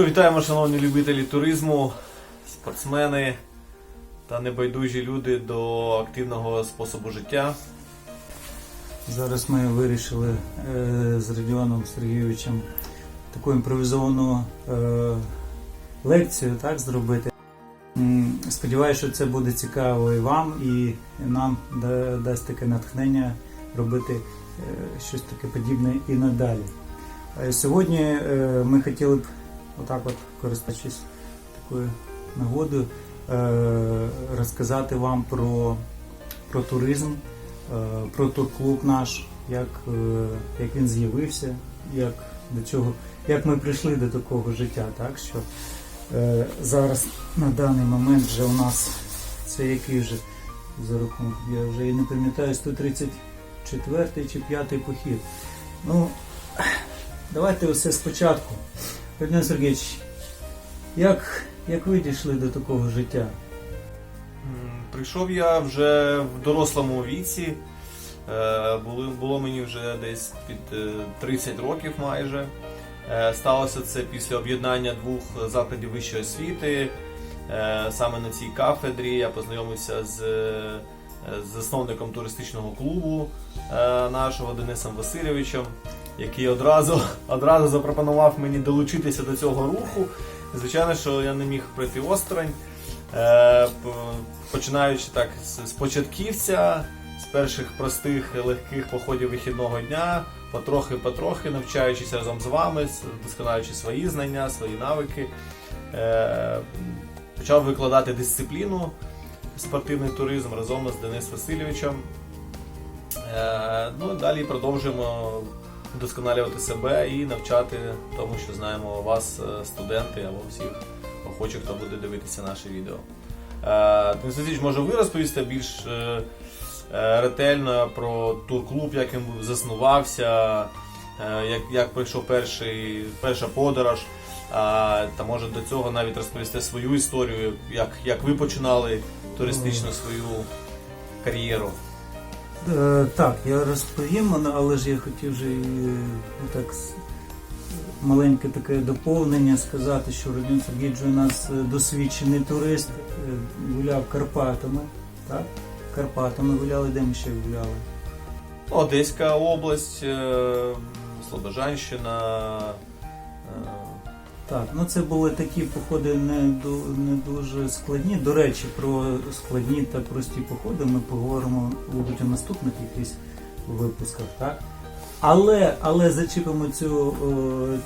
Що вітаємо, шановні любителі туризму, спортсмени та небайдужі люди до активного способу життя. Зараз ми вирішили е, з Радіоном Сергійовичем таку імпровізовану е, лекцію так, зробити. Сподіваюся, що це буде цікаво і вам, і нам дасть таке натхнення робити е, щось таке подібне і надалі. Сьогодні ми хотіли б, отак от, користуючись такою нагодою, е, розказати вам про, про туризм, е, про турклуб наш, як, е, як він з'явився, як до чого, як ми прийшли до такого життя. Так що зараз на даний момент вже у нас це який вже за рахунок, я вже і не пам'ятаю 134 чи 5 похід. Ну, давайте усе спочатку. Родіон Сергійович, як, як ви дійшли до такого життя? Прийшов я вже в дорослому віці. Е, Було, мені вже десь під е, 30 років майже. Е, Сталося це після об'єднання двох закладів вищої освіти. Е, Саме на цій кафедрі я познайомився з, е, засновником туристичного клубу е, нашого Денисом Васильовичем, який одразу, одразу запропонував мені долучитися до цього руху. Звичайно, що я не міг пройти осторонь. Е, Починаючи так з початківця, з перших простих легких походів вихідного дня, потрохи-потрохи, навчаючись разом з вами, досконалюючи свої знання, свої навики, е, почав викладати дисципліну спортивний туризм разом з Денисом Васильовичем. Е, Ну, далі продовжуємо вдосконалювати себе і навчати тому, що знаємо вас, е, студенти або всіх охочих, хто буде дивитися наше відео. Е, Денис Васильович, може ви розповісти більш е, ретельно про турклуб, як він заснувався, як, як пройшов перший, перша подорож, та може до цього навіть розповісти свою історію, як, як ви починали туристичну свою кар'єру. Е, так, я розповім, але- ж я хотів же і ну, так маленьке таке доповнення сказати, що Родіон Сергійович у нас е, досвідчений турист, е, гуляв Карпатами. Так? Карпатами гуляли, де ми ще гуляли? Одеська область, е, Слобожанщина. Так, ну це були такі походи не, не дуже складні. До речі, про складні та прості походи ми поговоримо, мабуть, у наступних якихось випусках, так? Але, але зачепимо цю,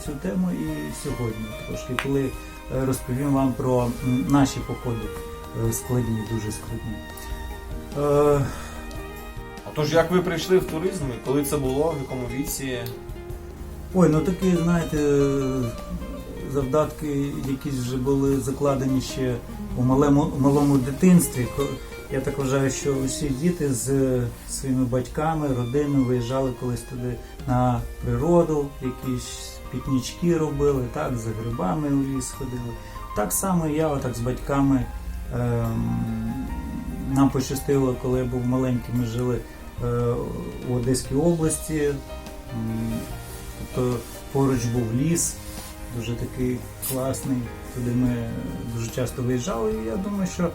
цю тему і сьогодні трошки, коли розповім вам про наші походи е, складні, дуже складні. Е, Отож, як ви прийшли в туризм коли це було, в якому віці? Ой, ну такі, знаєте, завдатки якісь вже були закладені ще у малому, малому дитинстві. Я так вважаю, що усі діти з своїми батьками, родиною виїжджали колись туди на природу, якісь пікнічки робили, так, за грибами у ліс ходили. Так само я отак з батьками. Ем, нам пощастило, коли я був маленьким, ми жили е, у Одеській області. Тобто поруч був ліс, дуже такий класний. Туди ми дуже часто виїжджали, і я думаю, що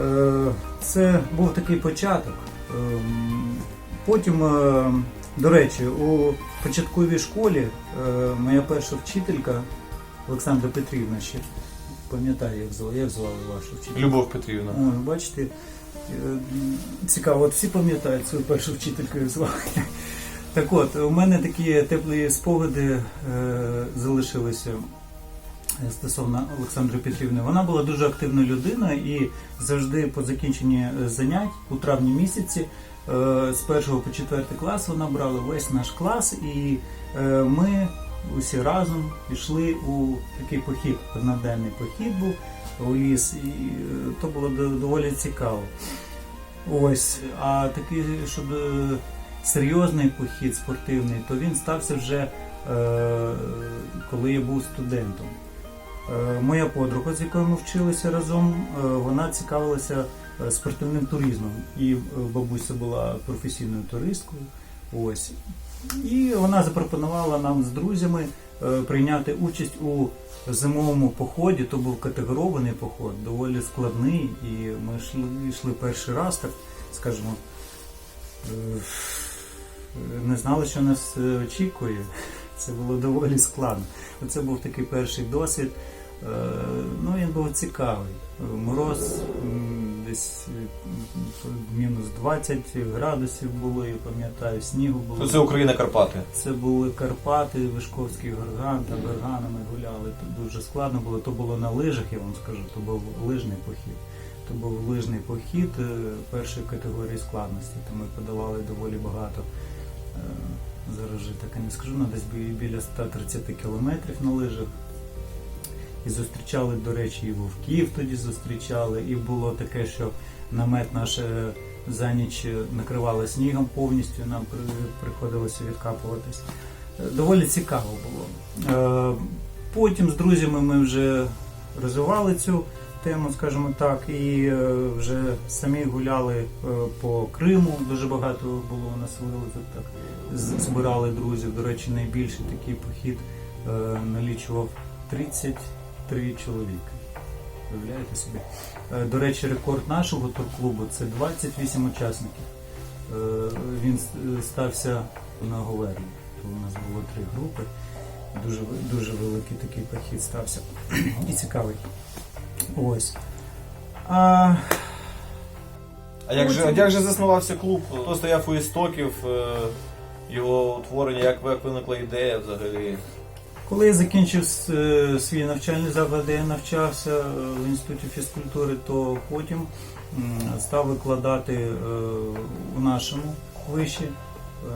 е, це був такий початок. Ем, Потім, е, до речі, у початковій школі е, моя перша вчителька Олександра Петрівна ще пам'ятаю, як звали, як звали вашу вчительку. Любов Петрівна. Ой, бачите, цікаво, от всі пам'ятають свою першу вчительку як звали. Так от, у мене такі теплі спогади е, залишилися е, стосовно Олександри Петрівни. Вона була дуже активна людина і завжди по закінченні е, занять у травні місяці е, з першого по четвертий клас вона брала весь наш клас, і ми усі разом пішли у такий похід. Одноденний похід був у ліс, і то було доволі цікаво. Ось, а такий, щоб серйозний похід спортивний, то він стався вже е, коли я був студентом. Е, моя подруга, з якою ми вчилися разом, е, вона цікавилася спортивним туризмом. І бабуся була професійною туристкою. Ось. І вона запропонувала нам з друзями прийняти участь у зимовому поході. То був категорований поход, доволі складний, і ми йшли, йшли перший раз, так скажімо, не знали, що нас е, очікує. Це було доволі складно. Це був такий перший досвід. Е, Ну, він був цікавий. Мороз десь е, мінус 20 градусів було, я пам'ятаю, снігу було. Це Україна Карпати. Це були Карпати, Вишковський горган, та горганами гуляли. Тут дуже складно було. То було на лижах, я вам скажу, то був лижний похід. То був лижний похід першої категорії складності. Там ми подолали доволі багато. Е, Зараз вже так і не скажу, ну, десь біля 130 кілометрів на лижах. І зустрічали, до речі, і вовків тоді зустрічали, і було таке, що намет наш е, за ніч накривало снігом повністю, нам приходилося відкапуватись. Е, Доволі цікаво було. Потім з друзями ми вже розвивали цю тему, скажімо так, і е, вже самі гуляли е, по Криму. Дуже багато було у нас вилазок, так збирали друзів. До речі, найбільший такий похід е, налічував 33 чоловіка. Уявляєте собі? До речі, рекорд нашого турклубу це 28 учасників. Він стався на Говерлі. То у нас було три групи. Дуже, дуже великий такий похід стався. І цікавий. Ось. А, А як же, як же заснувався клуб? Хто стояв у істоків е, його утворення, як, виникла ідея взагалі? Коли я закінчив е, свій навчальний заклад, де я навчався е, в інституті фізкультури, то потім став викладати у нашому виші е,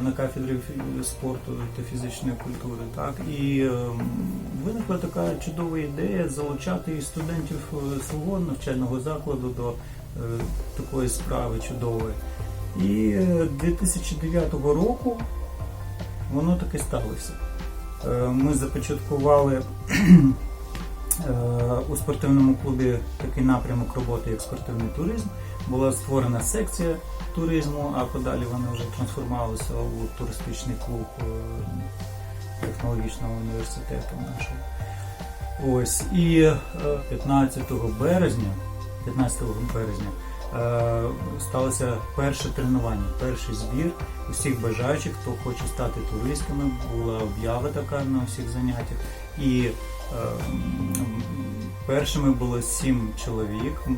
на кафедрі спорту та фізичної культури. Так і е, виникла така чудова ідея залучати і студентів е, свого навчального закладу до е, такої справи чудової. І е, 2009 року воно таки сталося. Е, Ми започаткували е, у спортивному клубі такий напрямок роботи, як спортивний туризм. Була створена секція туризму, а подалі вона вже трансформувалася у туристичний клуб е, технологічного університету нашого. Ось і е, 15 березня, 15 березня е, сталося перше тренування, перший збір усіх бажаючих, хто хоче стати туристами. Була об'ява така на всіх заняттях. І е, першими було сім чоловік,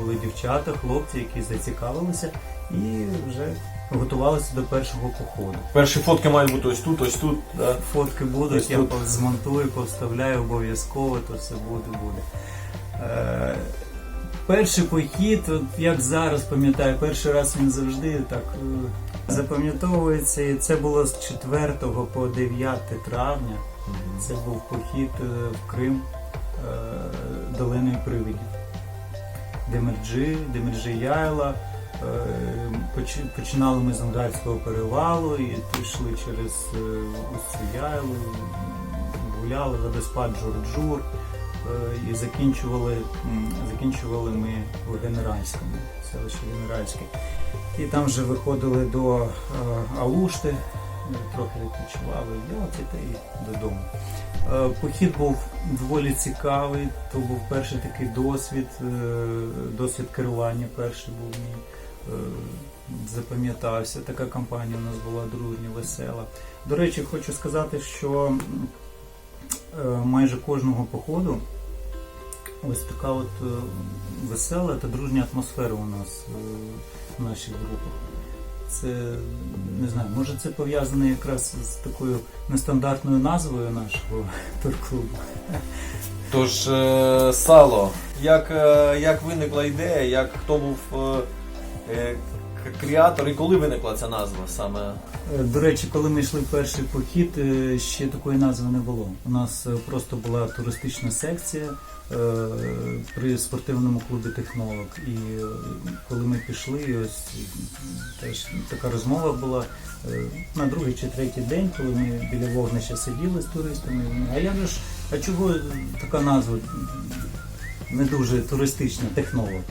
були дівчата, хлопці, які зацікавилися і вже готувалися до першого походу. Перші фотки мають бути ось тут, ось тут. Да? Фотки будуть, Ось я тут. змонтую, повставляю обов'язково, то все буде, буде. Е, перший похід, от як зараз пам'ятаю, перший раз він завжди так е, запам'ятовується. І це було з 4 по 9 травня. Це був похід е, в Крим е, долиною привидів. Демерджі, Демерджі Яйла. Е, поч- Починали ми з Ангарського перевалу і пішли через цю яйлу, гуляли водоспад Джурджур і закінчували, закінчували ми в Генеральському, селище Генеральське. І там вже виходили до Алушти, трохи відпочивали Ялті та і додому. Е, Похід був доволі цікавий, то був перший такий досвід, е, досвід керування перший був мій. Е, Запам'ятався, така кампанія у нас була дружня, весела. До речі, хочу сказати, що майже кожного походу ось така от весела та дружня атмосфера у нас в наших групах. Це не знаю, може це пов'язане якраз з такою нестандартною назвою нашого турклубу. Тож, е, сало. Як, е, як виникла ідея, як хто був е, креатор і коли виникла ця назва саме? До речі, коли ми йшли перший похід, ще такої назви не було. У нас просто була туристична секція при спортивному клубі технолог. І е, коли ми пішли, ось е, теж така розмова була е, на другий чи третій день, коли ми біля вогнища сиділи з туристами. А же ж, а чого така назва? Не дуже туристична технолог.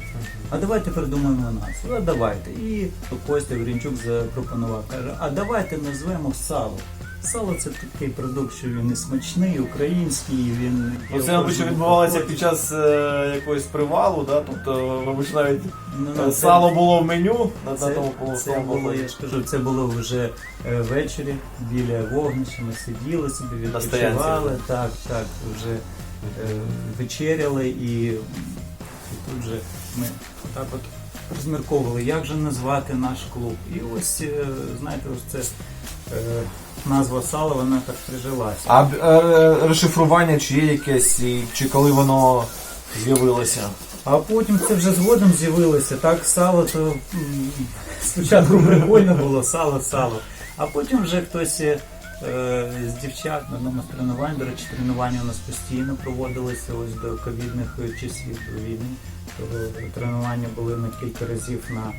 А давайте придумаємо назву. А давайте. І Костя Гринчук запропонував, каже, а давайте назвемо сало. Сало це такий продукт, що він і смачний, український, він. Ну, Це, мабуть, відбувалося під час е, якогось привалу, да? тобто, мабуть, навіть Ну, е, ну, це- сало було в меню на, Це, тому це було, я ж кажу, це було вже е, ввечері біля вогнища. Ми сиділи собі, На стоянці відпочивали. Так, так, вже е, вечеряли і, і тут же ми так от розмірковували, як же назвати наш клуб. І ось, е, знаєте, ось це е, назва сала, вона так прижилася. А е, розшифрування чи є якесь, і чи коли воно з'явилося? А потім це вже згодом з'явилося. Так, сало то м, спочатку прикольно було, сало, сало. А потім вже хтось е, з дівчат на одному з тренувань, до речі, тренування у нас постійно проводилися ось до ковідних е, часів до війни. То тренування були на кілька разів на,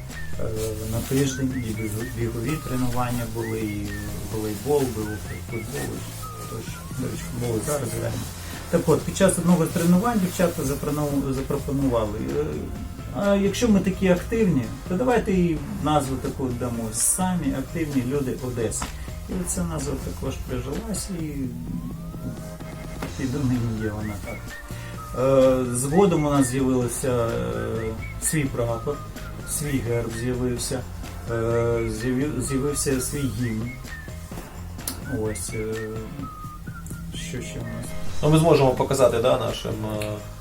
е, на тиждень, і бігові тренування були, і волейбол, був футбол, тощо. До речі, футбол зараз граємо. Так от, під час одного з тренувань дівчата запропонували. е, А якщо ми такі активні, то давайте і назву таку дамо самі активні люди Одеси. І ця назва також прижилась і, і до нині є вона так. Е, Згодом у нас з'явився е, свій прапор, свій герб з'явився, е, з'явився свій гімн. Ось. Що ще у нас? Ну, ми зможемо показати да, нашим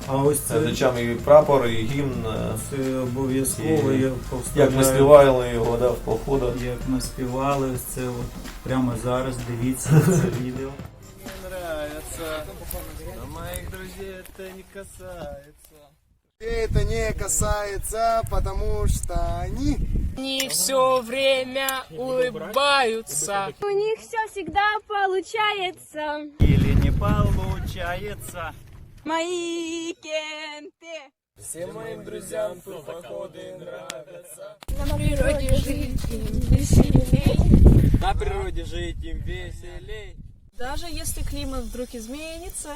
А ось це, глядачам і прапор, і гімн, це обов'язково І як ми співали його да, в походах. Як ми співали, це от прямо зараз, дивіться це відео. нравится, но моих друзей это не касается. Это не касается, потому что они Они все время улыбаются. У них все всегда получается. Или не получается. Мои кенты. Всем моим друзьям тут походы нравятся. На природе жить им веселей. На природе жить им веселей. Даже если климат вдруг изменится,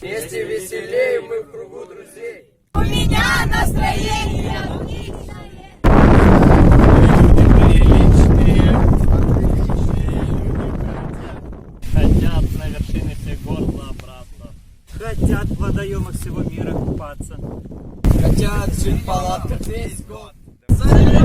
Вместе веселей мы в кругу друзей. У меня настроение отличное. Хотят на вершины всех гор забраться. Хотят в водоемах всего мира купаться. Хотят жить в палатках весь год. Мне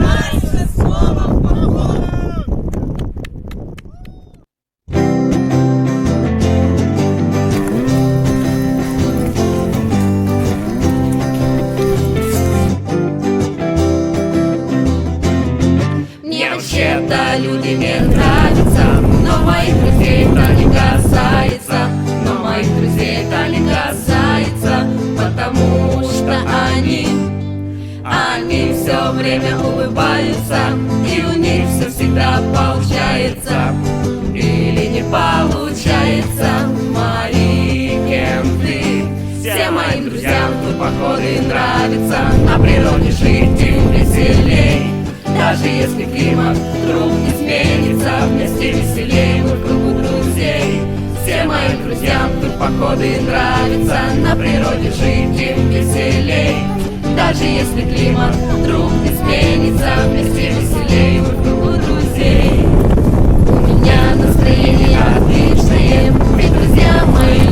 люди не нравятся Но моих друзей это не касается Но моих друзей это не касается Потому что они Они все время улыбаются И у них все всегда получается Или не получается. Мои кенты Всем моим друзьям тут походы нравятся На природе жить им веселей даже если климат вдруг изменится Вместе веселей мы в кругу друзей. Всем моим друзьям тут походы нравятся На природе жить им веселей. Даже если климат вдруг изменится Вместе веселей мы в кругу друзей. У меня настроение отличное Ведь друзья мои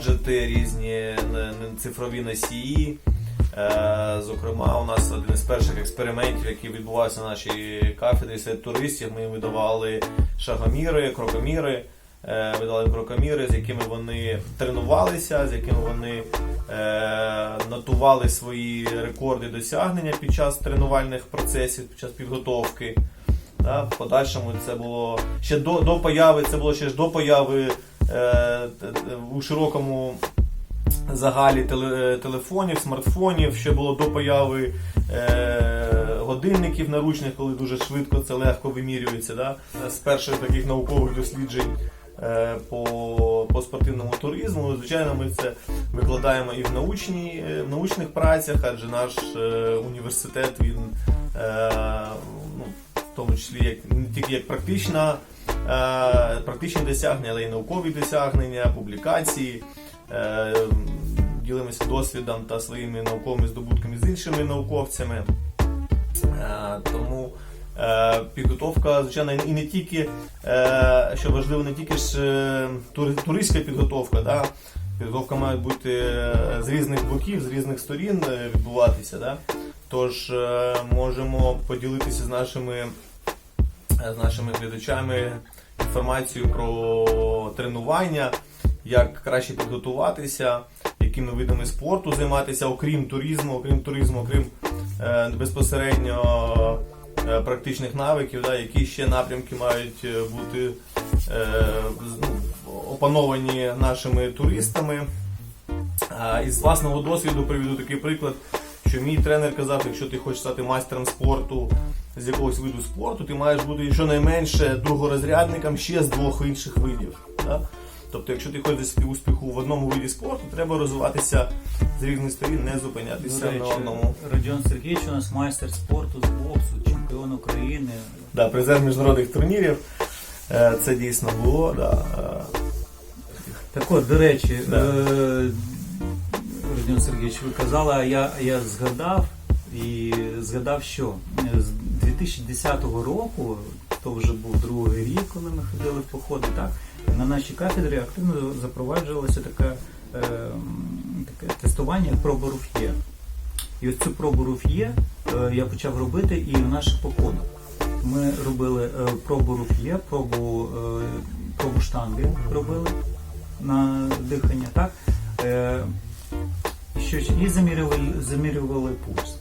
гаджети, різні цифрові носії. Е, Зокрема, у нас один із перших експериментів, який відбувався на нашій кафедрі серед туристів, ми видавали шагоміри, крокоміри. е, видали крокоміри, з якими вони тренувалися, з якими вони е, нотували свої рекорди досягнення під час тренувальних процесів, під час підготовки. В подальшому це було ще до, до появи, це було ще до появи у широкому загалі телефонів, смартфонів, ще було до появи е, годинників наручних, коли дуже швидко це легко вимірюється. Да? З перших таких наукових досліджень е, по, по спортивному туризму. Звичайно, ми це викладаємо і в, научній, е, в научних працях, адже наш е, університет він е, ну, в тому числі як не тільки як практична, е, практичні досягнення, але й наукові досягнення, публікації. Е, Ділимося досвідом та своїми науковими здобутками з іншими науковцями. Е, Тому е, підготовка, звичайно, і не тільки, е, що важливо, не тільки ж е, туристська підготовка, да? підготовка має бути е, з різних боків, з різних сторін е, відбуватися. Да? Тож е, можемо поділитися з нашими, е, з нашими глядачами інформацією про тренування, як краще підготуватися, якими видами спорту займатися, окрім туризму, окрім туризму, окрім е, безпосередньо е, практичних навиків, да, які ще напрямки мають е, бути е, ну, опановані нашими туристами. А, Із власного досвіду приведу такий приклад, що мій тренер казав, якщо ти хочеш стати майстером спорту з якогось виду спорту, ти маєш бути щонайменше другорозрядником ще з двох інших видів. Да? Тобто, якщо ти хочеш успіху в одному виді спорту, треба розвиватися з різних сторін, не зупинятися речі, на одному. Родіон Сергійович у нас майстер спорту з боксу, чемпіон України. Да, призер міжнародних турнірів. Е, Це дійсно було. Да. Так от, до речі, Да. е, Родіон Сергійович, ви казали, а я, я згадав і згадав, що з 2010 року, то вже був другий рік, коли ми ходили в походи, так, на нашій кафедрі активно запроваджувалося таке, е, таке тестування, як руф'є. І ось цю пробу руф'є е, я почав робити і в наших походах. Ми робили е, пробу руф'є, пробу, е, пробу штанги робили на дихання, так? Е, що, і замірювали, замірювали пульс.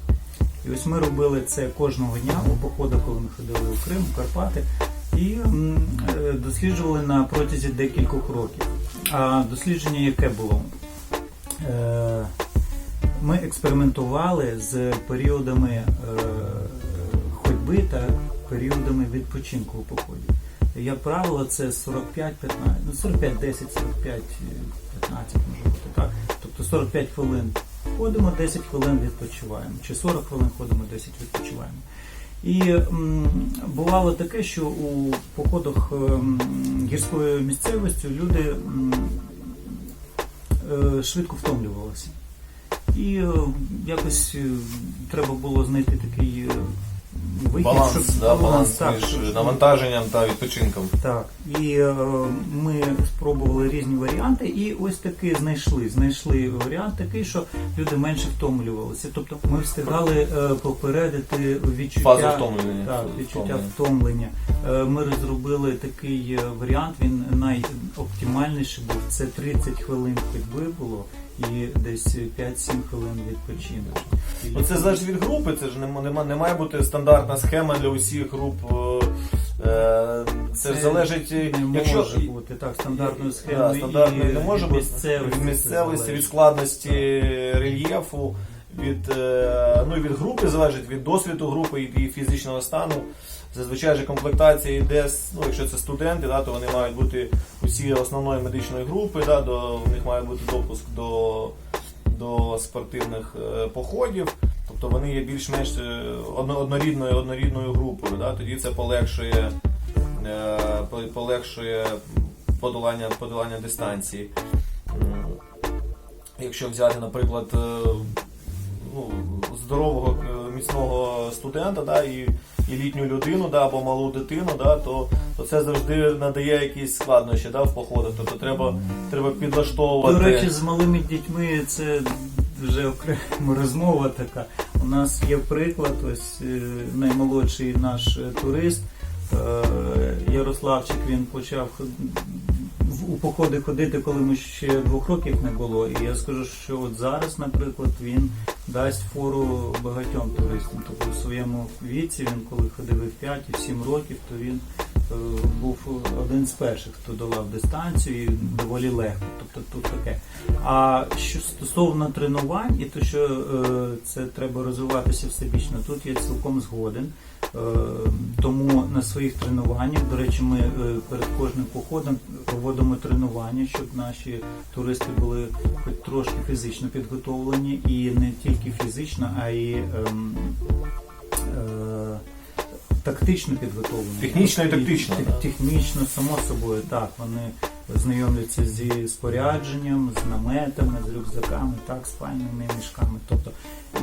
І ось ми робили це кожного дня у походах, коли ми ходили у Крим, у Карпати, і е, досліджували на протязі декількох років. А дослідження яке було? Е, ми експериментували з періодами е, ходьби та періодами відпочинку у поході. Як правило, це 45-15, ну 45, 10, 45, 15 може бути, так? Тобто 45 хвилин ходимо, 10 хвилин відпочиваємо, чи 40 хвилин ходимо, 10 відпочиваємо. І м, бувало таке, що у походах м, гірською місцевістю люди м, е, швидко втомлювалися. І е, якось е, треба було знайти такий е, вихід, Баланс, щоб да, баланс так, між щоб- навантаженням та відпочинком. так, і е, ми спробували різні варіанти, і ось таки знайшли. Знайшли варіант такий, що люди менше втомлювалися. Тобто ми встигали е, попередити відчуття, Фаза втомлення. так, відчуття Втомлення. втомлення. Е, Ми розробили такий е, варіант, він найоптимальніший був. Це 30 хвилин ходьби було і десь 5-7 хвилин відпочинку. І Ну, це залежить від групи, це ж не, не, не має бути стандартна схема для усіх груп. е, е, Це, ж залежить, не якщо може бути так стандартною Да, схемою. стандартною і не може бути місцевості, від місцевості, від складності рельєфу, від, е, ну, від групи залежить, від досвіду групи і фізичного стану. Зазвичай же комплектація йде, ну, якщо це студенти, да, то вони мають бути усі основної медичної групи, да, до, у них має бути допуск до, до спортивних е, походів. Тобто вони є більш-менш е, однорідною, однорідною групою. Да, тоді це полегшує, е, полегшує подолання, подолання дистанції. Якщо взяти, наприклад, ну, здорового міцного студента да, і, і літню людину да, або малу дитину, да, то, то це завжди надає якісь складнощі да, в походах. Тобто треба, треба підлаштовувати. До речі, з малими дітьми це вже окрема розмова така. У нас є приклад, ось е, наймолодший наш турист е, Ярославчик, він почав у походи ходити, коли ми ще двох років не було. І я скажу, що от зараз, наприклад, він дасть фору багатьом туристам. Тобто у своєму віці він коли ходив в 5, і в 7 років, то він е, був один з перших, хто долав дистанцію і доволі легко. Тобто тут таке. А що стосовно тренувань, і то, що е, це треба розвиватися всебічно, тут я цілком згоден. Е, Тому на своїх тренуваннях, до речі, ми е, перед кожним походом проводимо тренування, щоб наші туристи були хоч трошки фізично підготовлені, і не тільки фізично, а й ем, е, тактично підготовлені. Технічно і тактично, Тех-. Технічно, само собою, так. Вони знайомляться зі спорядженням, з наметами, з рюкзаками, так, спальними мішками. Тобто,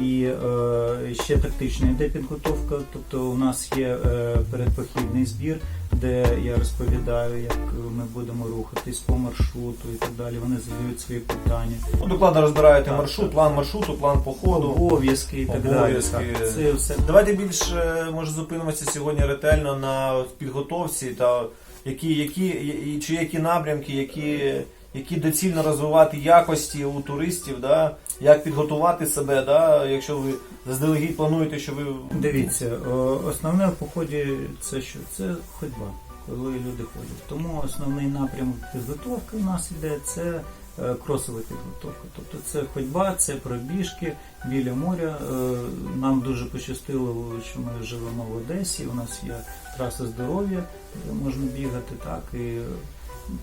і е, ще тактична йде підготовка. Тобто у нас є е, передпохідний збір, де я розповідаю, як ми будемо рухатись по маршруту і так далі. Вони задають свої питання. Ну, докладно розбираєте Так, маршрут, так. план маршруту, план походу. Обов'язки і так далі. Обов'язки. Так, це все Давайте більше може зупинимося сьогодні ретельно на підготовці та які, які чи які напрямки, які, які доцільно розвивати якості у туристів, да? як підготувати себе, да? якщо ви заздалегідь плануєте, що ви Дивіться, основне в поході це що? Це ходьба, коли люди ходять. Тому основний напрямок підготовки у нас іде це кросова підготовка. Тобто це ходьба, це пробіжки біля моря. Е, Нам дуже пощастило, що ми живемо в Одесі. У нас є траса здоров'я, де можна бігати так і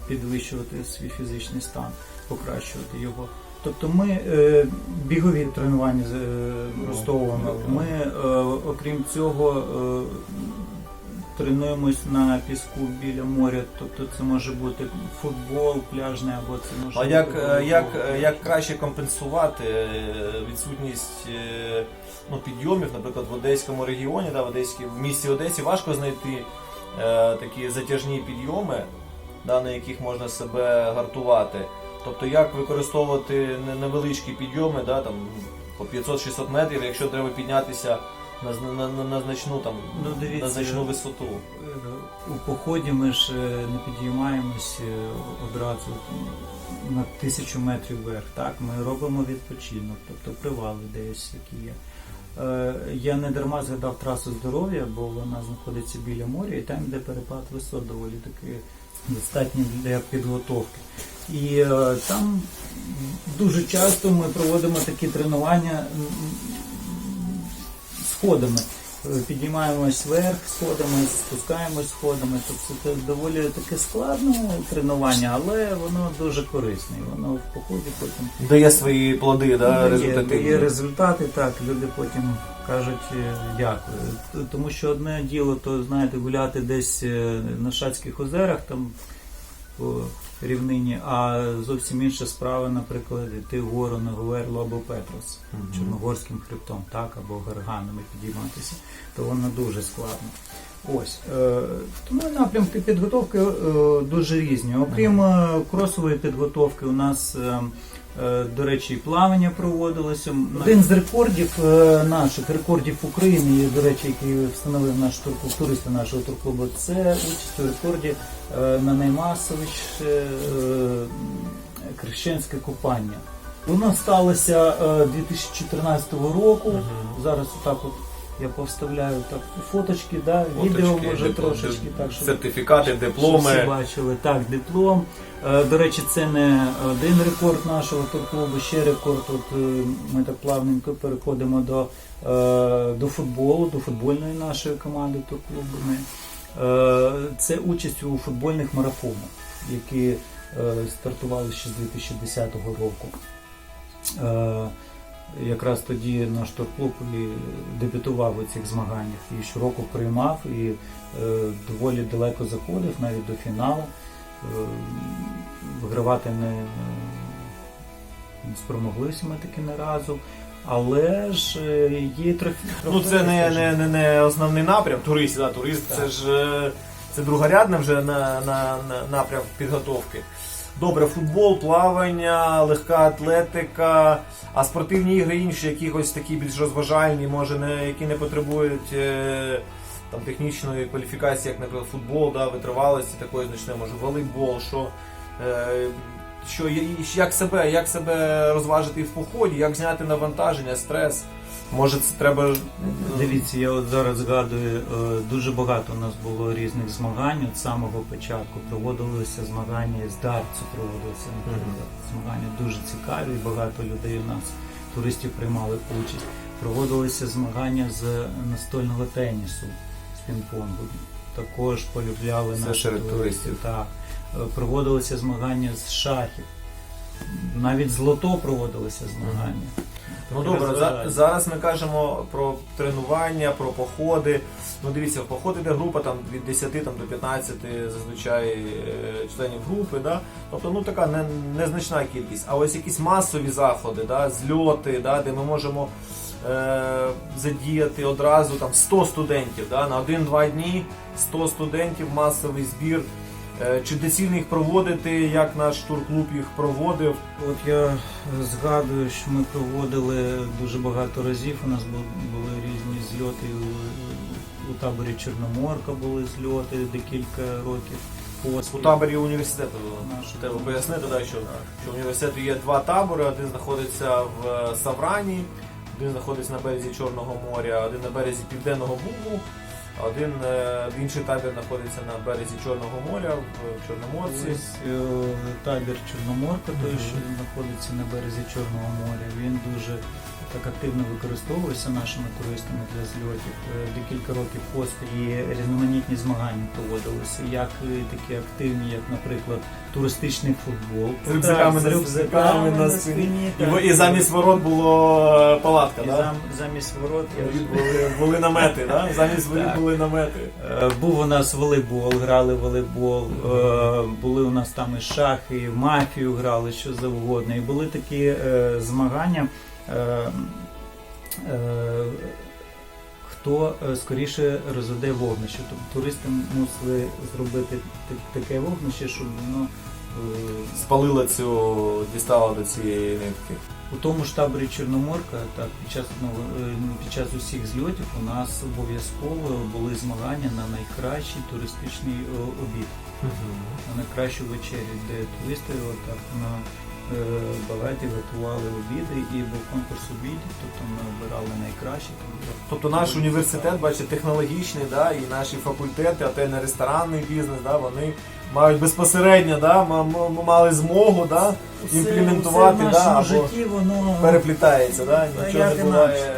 підвищувати свій фізичний стан, покращувати його. Тобто ми е, бігові тренування е, використовуємо. Ми, е, окрім цього, е, тренуємось на піску біля моря. Тобто це може бути футбол пляжний або це може А як, бути е, як, волейбол. е, як краще компенсувати е, відсутність е, ну, підйомів, наприклад, в Одеському регіоні, да, в, Одеській, в місті Одесі важко знайти е, такі затяжні підйоми, да, на яких можна себе гартувати. Тобто як використовувати не- невеличкі підйоми, да, там, по 500-600 метрів, якщо треба піднятися на, на, на, на значну, там, Ну, дивіться, на значну висоту. Е, У поході ми ж е, не підіймаємось е, одразу на тисячу метрів вверх. Так, ми робимо відпочинок, тобто привали десь які є. Е, Я не дарма згадав трасу здоров'я, бо вона знаходиться біля моря, і там йде перепад висот доволі таки достатньо для підготовки. І е, там дуже часто ми проводимо такі тренування м, сходами. Е, Підіймаємось вверх сходами, спускаємось сходами. Тобто це доволі таке складне тренування, але воно дуже корисне. Воно в поході потім Дає свої плоди, да, дає, результативні. дає результати. Так, люди потім кажуть е, дякую. Тому що одне діло, то знаєте, гуляти десь е, на Шацьких озерах там по рівнині, а зовсім інша справа, наприклад, йти вгору на Говерло або Петрос. Мгм. Чорногорським хребтом, так, або гарганами підійматися, то воно дуже складно. Ось е, тому напрямки підготовки е, дуже різні. Окрім е, кросової підготовки, у нас, до речі, плавання проводилося. Один з рекордів наших рекордів України, і, до речі, який встановив наш турклуб, туристи нашого турклубу, це участь у рекорді на наймасовіше е, хрещенське купання. Воно сталося е, 2014 року. Зараз отак от я повставляю так фоточки, да, відео може диплом- трошечки так, щоб сертифікати, щоб всі дипломи. бачили. Так, диплом. Е, До речі, це не один рекорд нашого турклубу, ще рекорд. От е, ми так плавненько переходимо до, е, до футболу, до футбольної нашої команди турклубу. Це участь у футбольних марафонах, які стартували ще з 2010 року. Якраз тоді наш турклуб і дебютував у цих змаганнях і щороку приймав і е, доволі далеко заходив, навіть до фіналу. Е, Вигравати не, не спромоглися ми таки не разу. Але ж е, є трофі. Ну це не, не, не, не основний напрям туристів, да, турист Так. це ж це другорядне вже на, на, на напрям підготовки. Добре, футбол, плавання, легка атлетика, а спортивні ігри інші, якихось такі більш розважальні, може, не, які не потребують е, там, технічної кваліфікації, як, наприклад, футбол, да, витривалості такої значної, може, волейбол, що, Е, що як себе, як себе розважити в поході, як зняти навантаження, стрес. Може, це треба. Дивіться, я от зараз згадую, е, дуже багато у нас було різних змагань. От з самого початку проводилися змагання з дартсу, проводилися наприклад. Змагання дуже цікаві, багато людей у нас, туристів приймали участь. Проводилися змагання з настольного тенісу, з пінг-понгу. Також полюбляли Це наші серед туристів. Так. Е, Проводилися змагання з шахів. Навіть з лото проводилися змагання. Ну добре, за, зараз ми кажемо про тренування, про походи. Ну дивіться, в поход іде група там від 10 там, до 15 зазвичай е, членів групи. Да? Тобто ну така не, незначна кількість. А ось якісь масові заходи, да? зльоти, да? де ми можемо е, задіяти одразу там 100 студентів да? на 1-2 дні, 100 студентів, масовий збір. Е, Чи доцільно їх проводити, як наш турклуб їх проводив? От я згадую, що ми проводили дуже багато разів. У нас бу- були різні зльоти у, таборі Чорноморка були зльоти декілька років У таборі університету треба пояснити, да, що, що в університету є два табори. Один знаходиться в е, Саврані, один знаходиться на березі Чорного моря, один на березі Південного Бугу, один е, інший табір знаходиться на березі Чорного моря в Чорноморці. Ось е, табір Чорноморка, той, що знаходиться на березі Чорного моря, він дуже так активно використовується нашими туристами для зльотів. Е, Декілька років поспіль і різноманітні змагання проводилися, як такі активні, як, наприклад, туристичний футбол. З рюкзаками, Так, з рюкзаками на спині. І, і замість ворот було е, палатка. І да? зам- замість ворот я були, були намети, да? замість воріт були намети. Е, Був у нас волейбол, грали в волейбол, були у нас там і шахи, і в мафію грали, що завгодно. І були такі змагання. Е, е, Хто е, скоріше розведе вогнище. Тобто туристи мусили зробити таке вогнище, щоб воно Спалила цю, дістала до цієї нитки. у тому ж таборі Чорноморка, так під час ну, під час усіх зльотів у нас обов'язково були змагання на найкращий туристичний обід, на найкращу вечерю, де туристи отак на балеті готували обіди і був конкурс обідів, тобто ми обирали найкращі. Тобто наш університет, бачите, технологічний, да, і наші факультети, отельно-ресторанний бізнес, да, вони мають безпосередньо да, мали змогу да, імплементувати, в да, або житті воно переплітається, да, нічого не буває